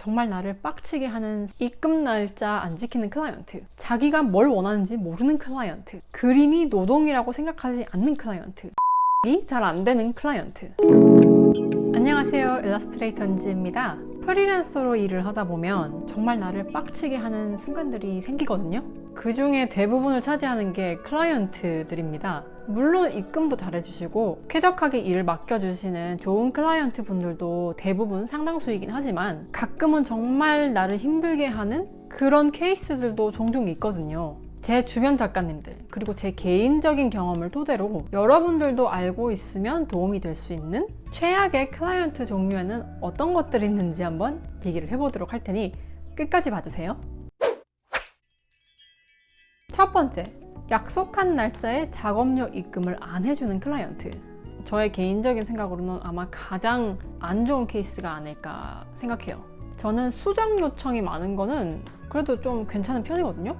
정말 나를 빡치게 하는 입금 날짜 안 지키는 클라이언트, 자기가 뭘 원하는지 모르는 클라이언트, 그림이 노동이라고 생각하지 않는 클라이언트, 이 잘 안 되는 클라이언트. 안녕하세요. 일러스트레이터 은지입니다. 프리랜서로 일을 하다 보면 정말 나를 빡치게 하는 순간들이 생기거든요. 그 중에 대부분을 차지하는 게 클라이언트들입니다. 물론 입금도 잘해주시고 쾌적하게 일을 맡겨주시는 좋은 클라이언트 분들도 대부분 상당수이긴 하지만 가끔은 정말 나를 힘들게 하는 그런 케이스들도 종종 있거든요. 제 주변 작가님들, 그리고 제 개인적인 경험을 토대로 여러분들도 알고 있으면 도움이 될 수 있는 최악의 클라이언트 종류에는 어떤 것들이 있는지 한번 얘기를 해보도록 할 테니 끝까지 봐주세요. 첫 번째, 약속한 날짜에 작업료 입금을 안 해주는 클라이언트. 저의 개인적인 생각으로는 아마 가장 안 좋은 케이스가 아닐까 생각해요. 저는 수정 요청이 많은 거는 그래도 좀 괜찮은 편이거든요.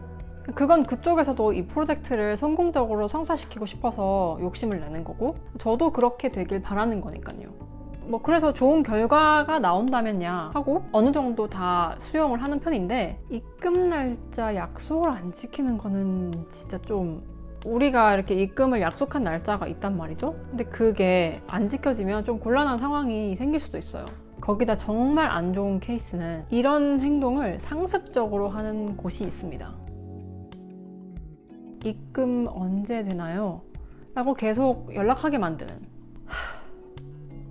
그건 그쪽에서도 이 프로젝트를 성공적으로 성사시키고 싶어서 욕심을 내는 거고, 저도 그렇게 되길 바라는 거니까요. 뭐 그래서 좋은 결과가 나온다면야 하고 어느 정도 다 수용을 하는 편인데 입금 날짜 약속을 안 지키는 거는 진짜 좀 우리가 이렇게 입금을 약속한 날짜가 있단 말이죠. 근데 그게 안 지켜지면 좀 곤란한 상황이 생길 수도 있어요. 거기다 정말 안 좋은 케이스는 이런 행동을 상습적으로 하는 곳이 있습니다. 입금 언제 되나요? 라고 계속 연락하게 만드는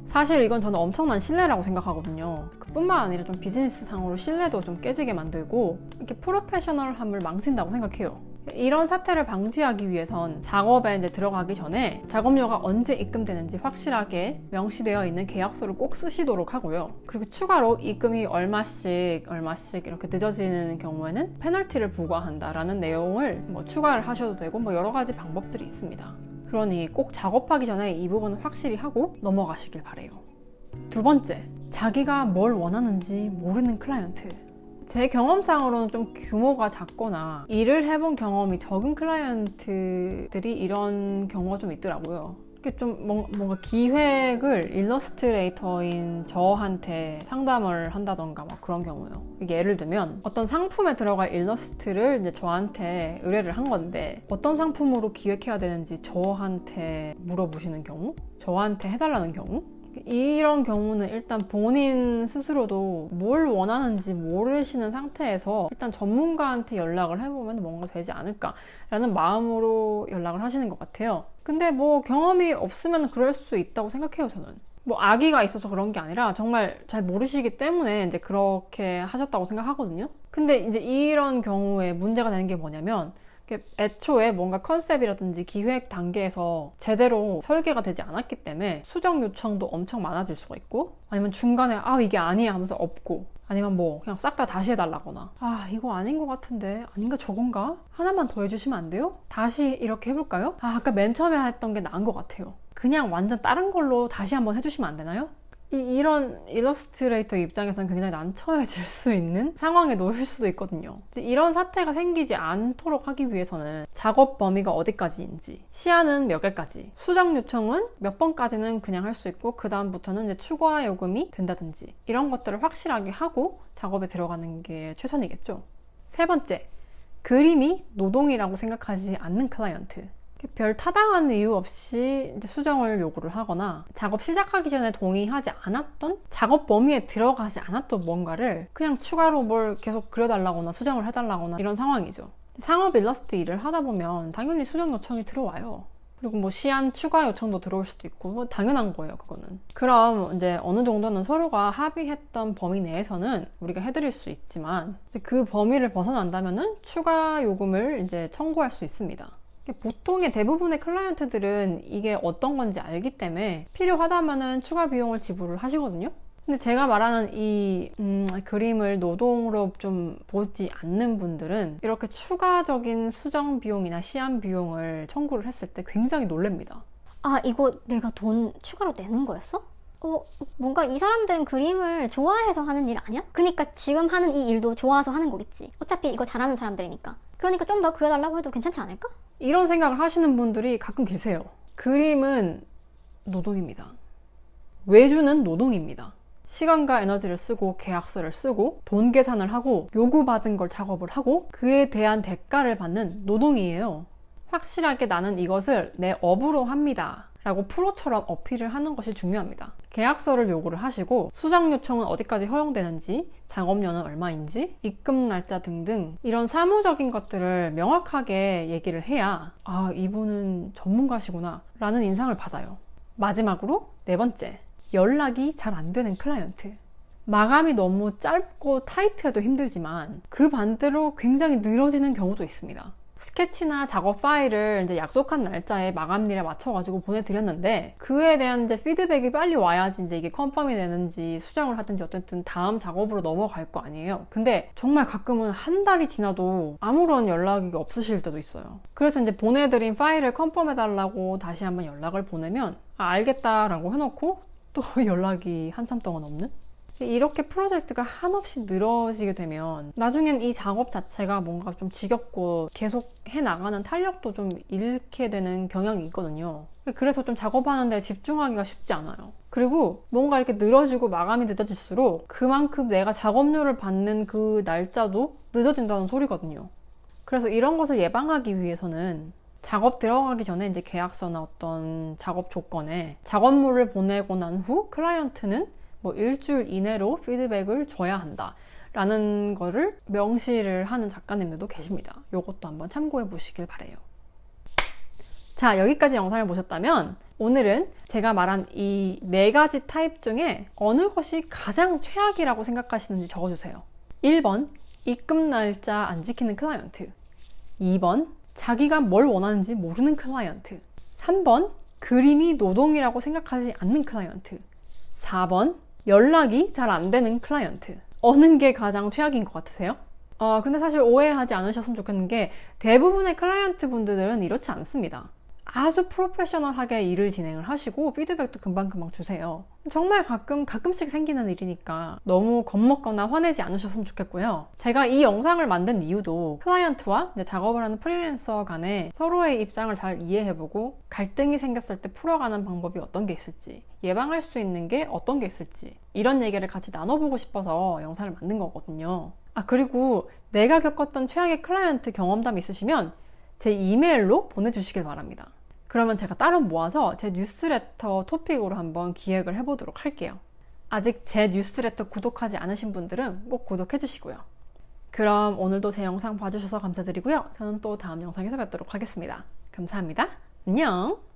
사실 이건 저는 엄청난 신뢰라고 생각하거든요. 그뿐만 아니라 좀 비즈니스상으로 신뢰도 좀 깨지게 만들고 이렇게 프로페셔널함을 망친다고 생각해요. 이런 사태를 방지하기 위해선 작업에 이제 들어가기 전에 작업료가 언제 입금되는지 확실하게 명시되어 있는 계약서를 꼭 쓰시도록 하고요. 그리고 추가로 입금이 얼마씩 얼마씩 이렇게 늦어지는 경우에는 페널티를 부과한다라는 내용을 뭐 추가를 하셔도 되고 뭐 여러 가지 방법들이 있습니다. 그러니 꼭 작업하기 전에 이 부분을 확실히 하고 넘어가시길 바래요. 두 번째, 자기가 뭘 원하는지 모르는 클라이언트. 제 경험상으로는 좀 규모가 작거나 일을 해본 경험이 적은 클라이언트들이 이런 경우가 좀 있더라고요. 좀 뭔가 기획을 일러스트레이터인 저한테 상담을 한다던가 막 그런 경우요. 이게 예를 들면 어떤 상품에 들어갈 일러스트를 이제 저한테 의뢰를 한 건데 어떤 상품으로 기획해야 되는지 저한테 물어보시는 경우, 저한테 해달라는 경우, 이런 경우는 일단 본인 스스로도 뭘 원하는지 모르시는 상태에서 일단 전문가한테 연락을 해보면 뭔가 되지 않을까라는 마음으로 연락을 하시는 것 같아요. 근데 뭐 경험이 없으면 그럴 수 있다고 생각해요, 저는. 뭐 아기가 있어서 그런 게 아니라 정말 잘 모르시기 때문에 이제 그렇게 하셨다고 생각하거든요. 근데 이제 이런 경우에 문제가 되는 게 뭐냐면 애초에 뭔가 컨셉이라든지 기획 단계에서 제대로 설계가 되지 않았기 때문에 수정 요청도 엄청 많아질 수가 있고 아니면 중간에 아 이게 아니야 하면서 없고 아니면 뭐 그냥 싹 다 다시 해달라거나 아 이거 아닌 것 같은데 아닌가 저건가 하나만 더 해주시면 안 돼요? 다시 이렇게 해볼까요? 아 아까 맨 처음에 했던 게 나은 것 같아요 그냥 완전 다른 걸로 다시 한번 해주시면 안 되나요? 이, 런 일러스트레이터 입장에서는 굉장히 난처해질 수 있는 상황에 놓일 수도 있거든요. 이런 사태가 생기지 않도록 하기 위해서는 작업 범위가 어디까지인지, 시야는 몇 개까지, 수정 요청은 몇 번까지는 그냥 할 수 있고, 그 다음부터는 이제 추가 요금이 된다든지, 이런 것들을 확실하게 하고 작업에 들어가는 게 최선이겠죠. 세 번째, 그림이 노동이라고 생각하지 않는 클라이언트. 별 타당한 이유 없이 수정을 요구를 하거나 작업 시작하기 전에 동의하지 않았던 작업 범위에 들어가지 않았던 뭔가를 그냥 추가로 뭘 계속 그려달라거나 수정을 해달라거나 이런 상황이죠. 상업 일러스트 일을 하다 보면 당연히 수정 요청이 들어와요. 그리고 뭐 시안 추가 요청도 들어올 수도 있고 뭐 당연한 거예요 그거는 그럼 이제 어느 정도는 서로가 합의했던 범위 내에서는 우리가 해드릴 수 있지만 그 범위를 벗어난다면은 추가 요금을 이제 청구할 수 있습니다 보통의 대부분의 클라이언트들은 이게 어떤 건지 알기 때문에 필요하다면은 추가 비용을 지불을 하시거든요. 근데 제가 말하는 이 음, 그림을 노동으로 좀 보지 않는 분들은 이렇게 추가적인 수정 비용이나 시안 비용을 청구를 했을 때 굉장히 놀랍니다. 아, 이거 내가 돈 추가로 내는 거였어? 어, 뭔가 이 사람들은 그림을 좋아해서 하는 일 아니야? 그니까 지금 하는 이 일도 좋아서 하는 거겠지. 어차피 이거 잘하는 사람들이니까. 그러니까 좀 더 그려달라고 해도 괜찮지 않을까? 이런 생각을 하시는 분들이 가끔 계세요. 그림은 노동입니다. 외주는 노동입니다. 시간과 에너지를 쓰고 계약서를 쓰고 돈 계산을 하고 요구받은 걸 작업을 하고 그에 대한 대가를 받는 노동이에요. 확실하게 나는 이것을 내 업으로 합니다. 라고 프로처럼 어필을 하는 것이 중요합니다. 계약서를 요구를 하시고 수장 요청은 어디까지 허용되는지, 작업료는 얼마인지, 입금 날짜 등등 이런 사무적인 것들을 명확하게 얘기를 해야 아, 이분은 전문가시구나 라는 인상을 받아요. 마지막으로 네 번째, 연락이 잘 안 되는 클라이언트. 마감이 너무 짧고 타이트해도 힘들지만 그 반대로 굉장히 늘어지는 경우도 있습니다. 스케치나 작업 파일을 이제 약속한 날짜에 마감일에 맞춰가지고 보내드렸는데 그에 대한 이제 피드백이 빨리 와야지 이제 이게 컨펌이 되는지 수정을 하든지 어쨌든 다음 작업으로 넘어갈 거 아니에요. 근데 정말 가끔은 한 달이 지나도 아무런 연락이 없으실 때도 있어요. 그래서 이제 보내드린 파일을 컨펌해달라고 다시 한번 연락을 보내면 아, 알겠다라고 해놓고 또 연락이 한참 동안 없는? 이렇게 프로젝트가 한없이 늘어지게 되면 나중엔 이 작업 자체가 뭔가 좀 지겹고 계속 해 나가는 탄력도 좀 잃게 되는 경향이 있거든요. 그래서 좀 작업하는데 집중하기가 쉽지 않아요. 그리고 뭔가 이렇게 늘어지고 마감이 늦어질수록 그만큼 내가 작업료를 받는 그 날짜도 늦어진다는 소리거든요. 그래서 이런 것을 예방하기 위해서는 작업 들어가기 전에 이제 계약서나 어떤 작업 조건에 작업물을 보내고 난 후 클라이언트는 뭐 일주일 이내로 피드백을 줘야 한다. 라는 거를 명시를 하는 작가님들도 계십니다. 이것도 한번 참고해 보시길 바래요. 자, 여기까지 영상을 보셨다면 오늘은 제가 말한 이 네 가지 타입 중에 어느 것이 가장 최악이라고 생각하시는지 적어주세요. 1번, 입금 날짜 안 지키는 클라이언트. 2번, 자기가 뭘 원하는지 모르는 클라이언트. 3번, 그림이 노동이라고 생각하지 않는 클라이언트. 4번, 연락이 잘 안 되는 클라이언트. 어느 게 가장 최악인 것 같으세요? 어, 근데 사실 오해하지 않으셨으면 좋겠는 게 대부분의 클라이언트 분들은 이렇지 않습니다. 아주 프로페셔널하게 일을 진행을 하시고 피드백도 금방금방 주세요. 정말 가끔, 가끔씩 생기는 일이니까 너무 겁먹거나 화내지 않으셨으면 좋겠고요. 제가 이 영상을 만든 이유도 클라이언트와 작업을 하는 프리랜서 간에 서로의 입장을 잘 이해해보고 갈등이 생겼을 때 풀어가는 방법이 어떤 게 있을지, 예방할 수 있는 게 어떤 게 있을지, 이런 얘기를 같이 나눠보고 싶어서 영상을 만든 거거든요. 아, 그리고 내가 겪었던 최악의 클라이언트 경험담 있으시면 제 이메일로 보내주시길 바랍니다. 그러면 제가 따로 모아서 제 뉴스레터 토픽으로 한번 기획을 해보도록 할게요. 아직 제 뉴스레터 구독하지 않으신 분들은 꼭 구독해 주시고요. 그럼 오늘도 제 영상 봐주셔서 감사드리고요. 저는 또 다음 영상에서 뵙도록 하겠습니다. 감사합니다. 안녕!